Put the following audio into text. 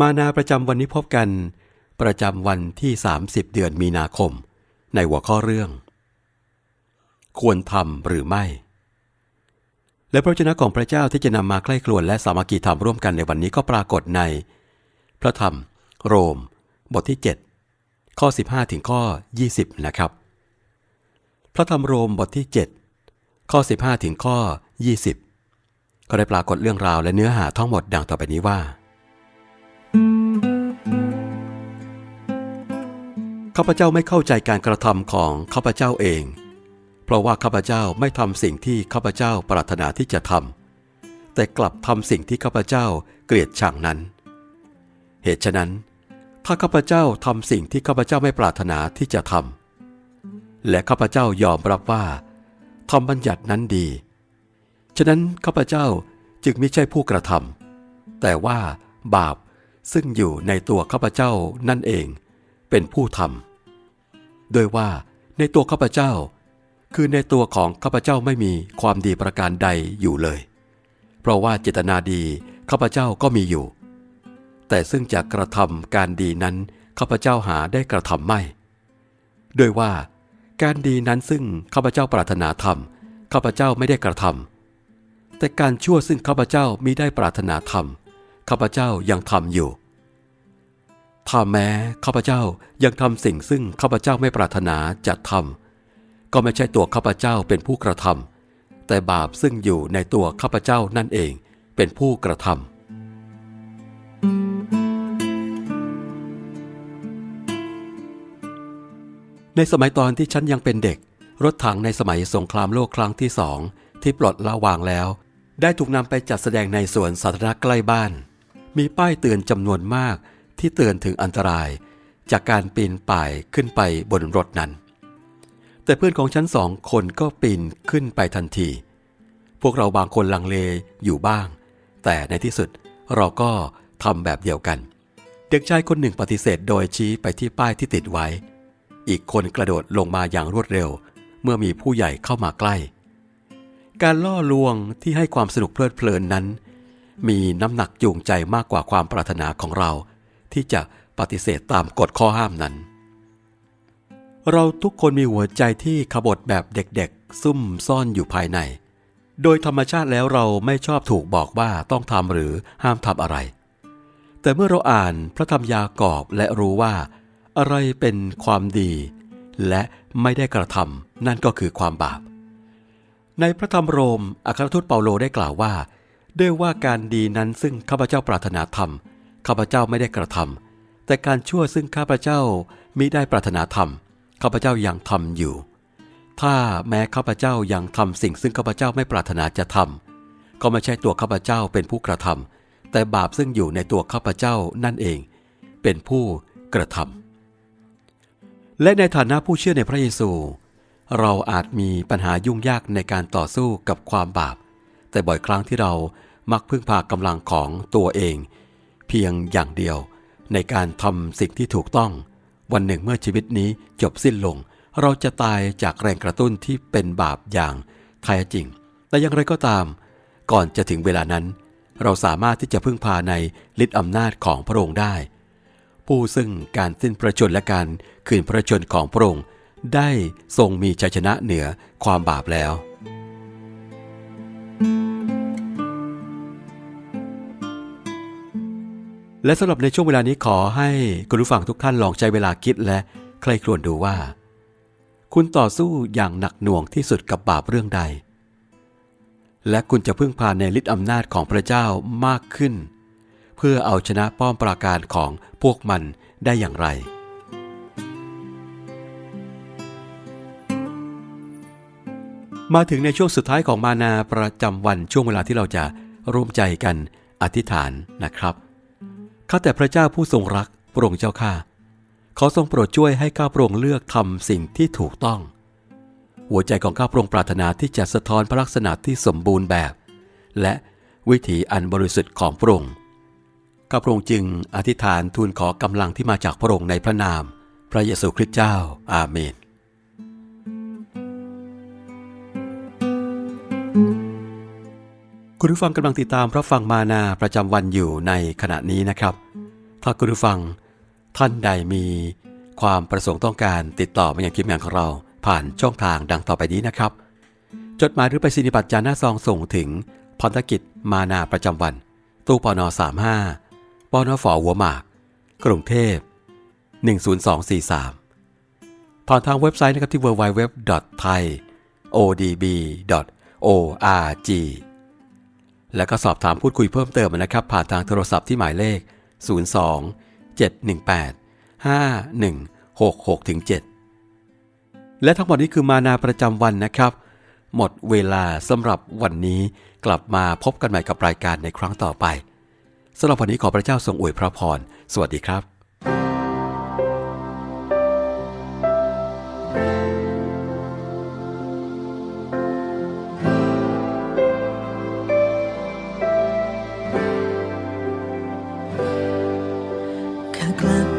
มานาประจำวันนี้พบกัน ประจำวันที่ 30 เดือนมีนาคม ในหัวข้อเรื่อง ควรทำหรือไม่ และพระเจ้าของพระเจ้าที่จะนำมาใกล้ครวนและสามัคคีธรรมร่วมกันในวันนี้ก็ปรากฏใน พระธรรม โรม บทที่ 7 ข้อ 15 ถึงข้อ 20 นะครับ พระธรรมโรมบทที่ 7 ข้อ 15 ถึงข้อ 20 ก็ได้ปรากฏเรื่องราวและเนื้อหาทั้งหมดดังต่อไปนี้ว่า ข้าพเจ้าไม่เข้าใจการกระทำของข้าพเจ้าเอง เพราะว่าข้าพเจ้าไม่ทำสิ่งที่ข้าพเจ้าปรารถนาที่จะทำแต่กลับทำสิ่งที่ข้าพเจ้าเกลียดชังนั้น เหตุฉะนั้น ถ้าข้าพเจ้าทำสิ่งที่ข้าพเจ้าไม่ปรารถนาที่จะทำและข้าพเจ้ายอมรับว่าทำบัญญัตินั้นดี ฉะนั้นข้าพเจ้าจึงไม่ใช่ผู้กระทำแต่ว่าบาปซึ่งอยู่ในตัวข้าพเจ้านั่นเอง เป็นผู้ทำโดยว่าในตัวข้าพเจ้า คือในตัวของข้าพเจ้าไม่มีความดีประการใดอยู่เลย เพราะว่าเจตนาดีข้าพเจ้าก็มีอยู่ แต่ซึ่งจะกระทำการดีนั้นข้าพเจ้าหาได้กระทำไม่ โดยว่า การดีนั้นซึ่งข้าพเจ้าปรารถนาทำข้าพเจ้าไม่ได้กระทำแต่การชั่วซึ่งข้าพเจ้ามิได้ปรารถนาทำข้าพเจ้ายังทำอยู่ ถ้าแม้ข้าพเจ้ายังทำสิ่งซึ่งข้าพเจ้าไม่ปรารถนาจะทำก็ไม่ใช่ตัวข้าพเจ้าเป็นผู้กระทำแต่บาปซึ่งอยู่ในตัวข้าพเจ้านั่นเองเป็นผู้กระทำในสมัยตอนที่ฉันยังเป็นเด็ก รถถังในสมัยสงครามโลกครั้งที่สองที่ปลดละวางแล้ว ได้ถูกนำไปจัดแสดงในสวนสาธารณะใกล้บ้าน มีป้ายเตือนจำนวนมาก ที่เตือนถึงอันตรายจากการปีนป่ายขึ้นไปบนรถนั้น แต่เพื่อนของฉันสองคนก็ปีนขึ้นไปทันที พวกเราบางคนลังเลอยู่บ้าง แต่ในที่สุดเราก็ทำแบบเดียวกัน เด็กชายคนหนึ่งปฏิเสธโดยชี้ไปที่ป้ายที่ติดไว้ อีกคนกระโดดลงมาอย่างรวดเร็ว เมื่อมีผู้ใหญ่เข้ามาใกล้ การล่อลวงที่ให้ความสนุกเพลิดเพลินนั้น มีน้ำหนักจูงใจมากกว่าความปรารถนาของเรา ที่จะปฏิเสธตามกฎข้อห้ามนั้น เราทุกคนมีหัวใจที่ขบฏแบบเด็กๆ ซุ่มซ่อนอยู่ภายใน โดยธรรมชาติแล้วเราไม่ชอบถูกบอกว่าต้องทำหรือห้ามทำอะไร แต่เมื่อเราอ่านพระธรรมยากอบและรู้ว่า อะไรเป็นความดี และไม่ได้กระทำนั่นก็คือความบาป ในพระธรรมโรมอัครทูตเปาโลได้กล่าวว่าด้วยว่าการดีนั้นซึ่งข้าพเจ้าปรารถนาทำ ข้าพเจ้าไม่ได้กระทำแต่การชั่วซึ่งข้าพเจ้ามิได้ปรารถนาทำข้าพเจ้ายังทำอยู่ ถ้าแม้ข้าพเจ้ายังทำสิ่งซึ่งข้าพเจ้าไม่ปรารถนาจะทำก็ไม่ใช่ตัวข้าพเจ้าเป็นผู้กระทำแต่บาปซึ่งอยู่ในตัวข้าพเจ้านั่นเอง เป็นผู้กระทำและในฐานะผู้เชื่อในพระเยซู เราอาจมีปัญหายุ่งยากในการต่อสู้กับความบาป แต่บ่อยครั้งที่เรามักพึ่งพากำลังของตัวเอง เพียงอย่างเดียว ในการทำสิ่งที่ถูกต้อง วันหนึ่งเมื่อชีวิตนี้จบสิ้นลง เราจะตายจากแรงกระตุ้นที่เป็นบาปอย่างแท้จริง แต่อย่างไรก็ตาม ก่อนจะถึงเวลานั้น เราสามารถที่จะพึ่งพาในฤทธิอำนาจของพระองค์ได้ ผู้ซึ่งการสิ้นพระชนและการคืนพระชนของพระองค์ได้ทรงมีชัยชนะเหนือความบาปแล้ว และสำหรับในช่วงเวลานี้ขอให้คุณผู้ฟังทุกท่านลองใช้เวลาคิดและใครครวญดูว่า คุณต่อสู้อย่างหนักหน่วงที่สุดกับบาปเรื่องใด และคุณจะพึ่งพาในฤทธิอำนาจของพระเจ้ามากขึ้น เพื่อเอาชนะป้อมปราการของพวกมันได้อย่างไร มาถึงในช่วงสุดท้ายของมานาประจำวันช่วงเวลาที่เราจะร่วมใจกันอธิษฐานนะครับ ข้าแต่พระเจ้าผู้ทรงรักพระองค์เจ้าข้าขอทรงโปรดช่วยให้ข้าพระองค์เลือกทำสิ่งที่ถูกต้อง หัวใจของข้าพระองค์ปรารถนาที่จะสะท้อนพระลักษณะที่สมบูรณ์แบบ และวิถีอันบริสุทธิ์ของพระองค์ข้าพระองค์จึงอธิษฐานทูลขอกำลังที่มาจากพระองค์ในพระนาม พระเยซูคริสต์เจ้า อาเมน คุณผู้ฟังกำลังติดตามรับฟังมานาประจำวันอยู่ในขณะนี้นะครับ ถ้าคุณผู้ฟังท่านใดมีความประสงค์ต้องการติดต่อมายังทีมงานของเรา ผ่านช่องทางดังต่อไปนี้นะครับ จดหมายหรือไปรษณียบัตรจานหน้าซองส่งถึงพันธกิจมานาประจำวัน ตู้ปน35ปนฝอหัวหมาก กรุงเทพ 10243 ผ่านทางเว็บไซต์นะครับที่ www.thaiodb.org และก็สอบถามพูดคุยเพิ่มเติมนะครับ ผ่านทางโทรศัพท์ที่หมายเลข 02 718 5166ถึง7และทั้งหมดนี้คือมานาประจำวันนะครับ หมดเวลาสำหรับวันนี้กลับมาพบกันใหม่กับรายการในครั้งต่อไปสำหรับวันนี้ขอพระเจ้าทรงอวยพระพร สวัสดีครับ กลับ